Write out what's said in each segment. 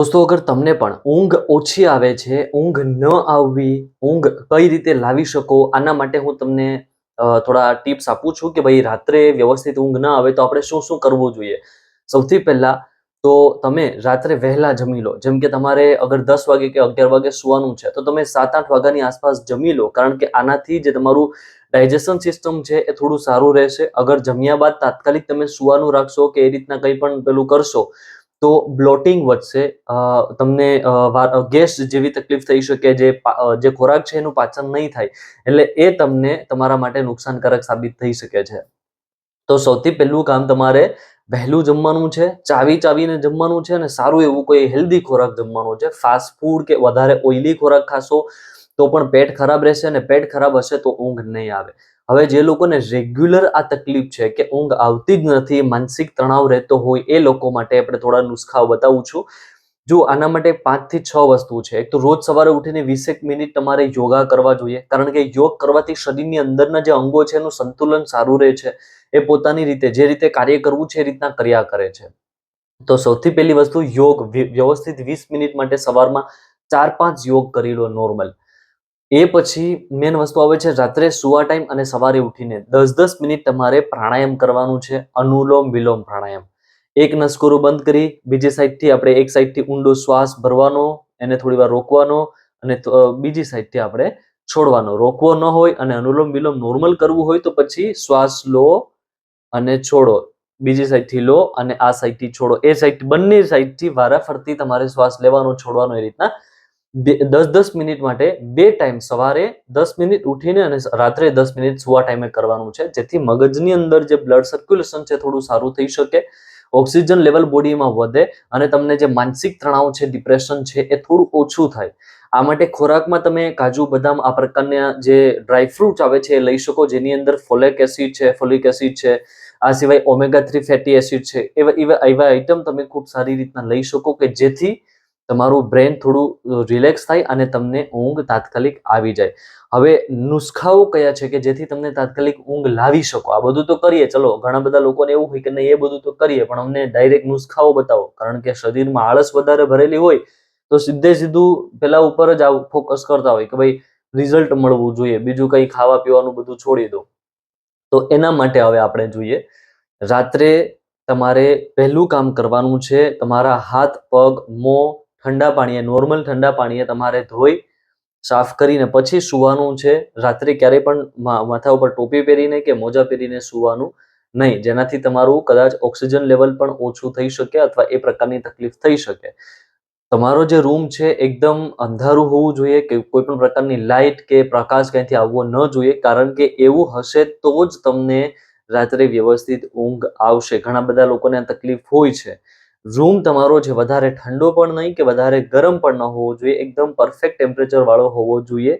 દોસ્તો, અગર તમને પણ ઊંઘ ઓછી આવે છે, ઊંઘ ન આવવી, ઊંઘ કઈ રીતે લાવી શકો, આના માટે હું તમને થોડા ટિપ્સ આપું છું કે ભાઈ, રાત્રે વ્યવસ્થિત ઊંઘ ન આવે તો આપણે શું શું કરવું જોઈએ. સૌથી પહેલા તો તમે રાત્રે વહેલા જમી લો. જેમ કે તમારે અગર દસ વાગે કે અગિયાર વાગે સુવાનું છે, તો તમે સાત આઠ વાગ્યાની આસપાસ જમી લો, કારણ કે આનાથી જે તમારું ડાયજેશન સિસ્ટમ છે એ થોડું સારું રહેશે. અગર જમ્યા બાદ તાત્કાલિક તમે સુવાનું રાખશો કે એ રીતના કંઈ પણ પેલું કરશો તો બ્લોટિંગ વધશે. તમને ગેસ જેવી તકલીફ થઈ શકે જે જે ખોરાક છે એનું પાચન નહીં થાય. એટલે એ તમને તમારા માટે નુકસાનકારક સાબિત થઈ શકે છે. તો સૌથી પહેલું કામ તમારે વહેલું જમવાનું છે, ચાવી ચાવીને જમવાનું છે અને સારું એવું કોઈ હેલ્ધી ખોરાક જમવાનું છે. ફાસ્ટ ફૂડ કે વધારે ઓઇલી ખોરાક ખાશો તો પણ પેટ ખરાબ રહેશે અને પેટ ખરાબ હશે તો ઊંઘ નહીં આવે. હવે જે લોકોને રેગ્યુલર આ તકલીફ છે કે ઊંઘ આવતી જ નથી, માનસિક તણાવ રહેતો હોય, એ લોકો માટે આપણે થોડા નુસ્ખાઓ બતાવું છું. જો આના માટે પાંચથી છ વસ્તુ છે, એક તો રોજ સવારે ઉઠીને વીસેક મિનિટ તમારે યોગા કરવા જોઈએ, કારણ કે યોગ કરવાથી શરીરની અંદરના જે અંગો છે એનું સંતુલન સારું રહે છે, એ પોતાની રીતે, જે રીતે કાર્ય કરવું છે એ રીતના કર્યા કરે છે. તો સૌથી પહેલી વસ્તુ યોગ વ્યવસ્થિત વીસ મિનિટ માટે સવારમાં ચાર પાંચ યોગ કરી લો નોર્મલ એ પછી મેન વસ્તુ આવે છે, રાત્રે સુવા ટાઈમ અને સવારે ઉઠીને દસ દસ મિનિટ તમારે પ્રાણાયામ કરવાનું છે, અનુલોમ વિલોમ પ્રાણાયામ. એક નસકોરો બંધ કરી, બીજી સાઈડથી આપણે એક સાઈડથી ઊંડો શ્વાસ ભરવાનો, એને થોડી વાર રોકવાનો અને બીજી સાઈડથી આપણે છોડવાનો. રોકવો ન હોય અને અનુલોમ વિલોમ નોર્મલ કરવું હોય તો પછી શ્વાસ લો અને છોડો. બીજી સાઈડથી લો અને આ સાઈડથી છોડો. એ સાઈડ બંને સાઈડથી વારાફરતી તમારે શ્વાસ લેવાનો, છોડવાનો એ રીતના બે- દસ દસ મિનિટ માટે બે ટાઈમ સવારે દસ મિનિટ ઉઠીને અને રાત્રે દસ મિનિટ સુવા ટાઈમે કરવાનું છે. જેથી મગજની અંદર જે બ્લડ સર્ક્યુલેશન છે થોડું સારું થઈ શકે, ઓક્સિજન લેવલ બોડીમાં વધે અને તમને જે માનસિક તણાવ છે, ડિપ્રેશન છે એ થોડું ઓછું થાય. આ માટે ખોરાકમાં તમે કાજુ, બદામ આ પ્રકારના જે ડ્રાયફ્રૂટ આવે છે એ લઈ શકો, જેની અંદર ફોલેક એસિડ છે, ફોલિક એસિડ છે, આ સિવાય ઓમેગા થ્રી ફેટી એસિડ છે, એવા એવા એવા આઇટમ તમે ખૂબ સારી રીતના લઈ શકો કે જેથી તમારું બ્રેન થોડું રિલેક્સ થાય અને તમને ઊંઘ તાત્કાલિક આવી જાય. હવે નુસ્ખાઓ કયા છે કે જેથી તમને તાત્કાલિક ઊંઘ લાવી શકો? આ બધું તો કરીએ, ચલો, ઘણા બધા લોકોને એવું હોય કે નહીં, એ બધું તો કરીએ, પણ અમને ડાયરેક્ટ નુસ્ખાઓ બતાવો. કારણ કે શરીરમાં આળસ વધારે ભરેલી હોય, તો સીધે સીધું પેલા ઉપર જ આવું ફોકસ કરતા હોય કે ભાઈ રિઝલ્ટ મળવું જોઈએ, બીજું કંઈ ખાવા પીવાનું બધું છોડી દો. તો એના માટે હવે આપણે જોઈએ, રાત્રે તમારે પહેલું કામ કરવાનું છે, તમારા હાથ, પગ, મોં ઠંડા પાણીએ, નોર્મલ ઠંડા પાણીએ તમારે ધોઈ, સાફ કરીને પછી સુવાનું છે. રાત્રે ક્યારેય પણ માથા ઉપર ટોપી પહેરીને કે મોજા પહેરીને સુવાનું નહીં. જેનાથી તમારું કદાચ ઓક્સિજન લેવલ પણ ઓછું થઈ શકે અથવા એ પ્રકારની તકલીફ થઈ શકે. તમારો જે રૂમ છે એકદમ અંધારું હોવું જોઈએ કે કોઈ પણ પ્રકારની લાઇટ કે પ્રકાશ ક્યાંયથી આવવો ન જોઈએ. કારણ કે એવું હશે તો જ તમને રાત્રે વ્યવસ્થિત ઊંઘ આવશે. ઘણા બધા લોકોને તકલીફ હોય છે. રૂમ તમારો જે વધારે ઠંડો પણ નહીં કે વધારે ગરમ પણ ન હોવો જોઈએ, એકદમ પરફેક્ટ ટેમ્પરેચર વાળો હોવો જોઈએ,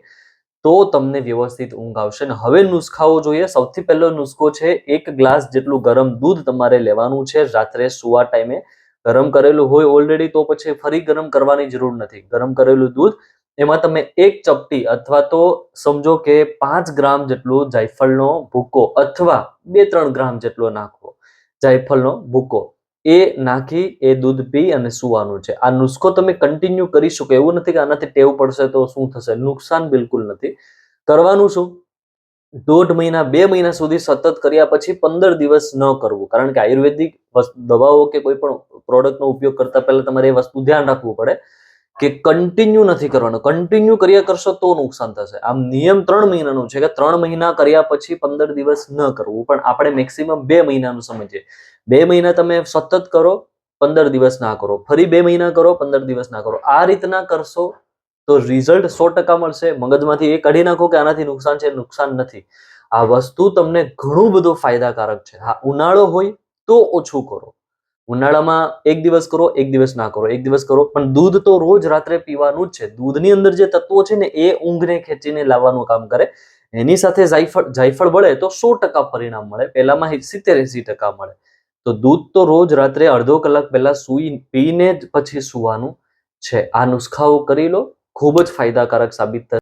તો તમને વ્યવસ્થિત ઊંઘ આવશે. અને હવે નુસ્ખાઓ જોઈએ. સૌથી પહેલો નુસ્ખો છે, એક ગ્લાસ જેટલું ગરમ દૂધ તમારે લેવાનું છે. રાત્રે સુવા ટાઈમે ગરમ કરેલું હોય ઓલરેડી તો પછી ફરી ગરમ કરવાની જરૂર નથી. ગરમ કરેલું દૂધ, એમાં તમે એક ચપટી અથવા તો સમજો કે પાંચ ગ્રામ જેટલું જાયફળનો ભૂકો અથવા બે ત્રણ ગ્રામ જેટલો નાખવો. જાયફળનો ભૂકો. એ નાખી, એ દૂધ પી અને સુવાનું છે. આ નુસ્ખો તમે કન્ટિન્યુ કરી શકો. એવું નથી કે આનાથી ટેવ પડશે તો શું થશે? નુકસાન બિલકુલ નથી. કરવાનું શું? દોઢ મહિના, બે મહિના સુધી સતત કર્યા પછી પંદર દિવસ ન કરવું. કારણ કે આયુર્વેદિક દવાઓ કે કોઈ પણ પ્રોડક્ટનો ઉપયોગ કરતા પહેલા તમારે એ વસ્તુ ધ્યાન રાખવું પડે. કે કન્ટિન્યુ નથી કરવાનું. કન્ટિન્યુ કર્યા કરશો તો નુકસાન થશે. આમ નિયમ ત્રણ મહિનાનું છે કે ત્રણ મહિના કર્યા પછી પંદર દિવસ ન કરવું. પણ આપણે મેક્સિમમ બે મહિનાનું સમજીએ. બે મહિના તમે સતત કરો, પંદર દિવસ ના કરો. ફરી બે મહિના કરો, પંદર દિવસ ના કરો. આ રીતના કરશો તો રિઝલ્ટ સો ટકા મળશે. મગજમાંથી એ કાઢી નાખો કે આનાથી નુકસાન છે. નુકસાન નથી. આ વસ્તુ તમને ઘણું બધું ફાયદાકારક છે. હા, ઉનાળો હોય તો ઓછું કરો. ઉનાળામાં એક દિવસ કરો, એક દિવસ ના કરો, એક દિવસ કરો. પણ દૂધ તો રોજ રાત્રે પીવાનું જ છે. દૂધની અંદર જે તત્વો છે ને, એ ઊંઘને ખેંચીને લાવવાનું કામ કરે. એની સાથે જાયફળ જાયફળ મળે તો સો ટકા પરિણામ મળે. પહેલામાં સિત્તેર એસી ટકા મળે. તો દૂધ તો રોજ રાત્રે અડધો કલાક પહેલા સૂઈ, પીને જ પછી સુવાનું છે. આ નુસ્ખાઓ કરી લો. ખૂબ જ ફાયદાકારક સાબિત થશે.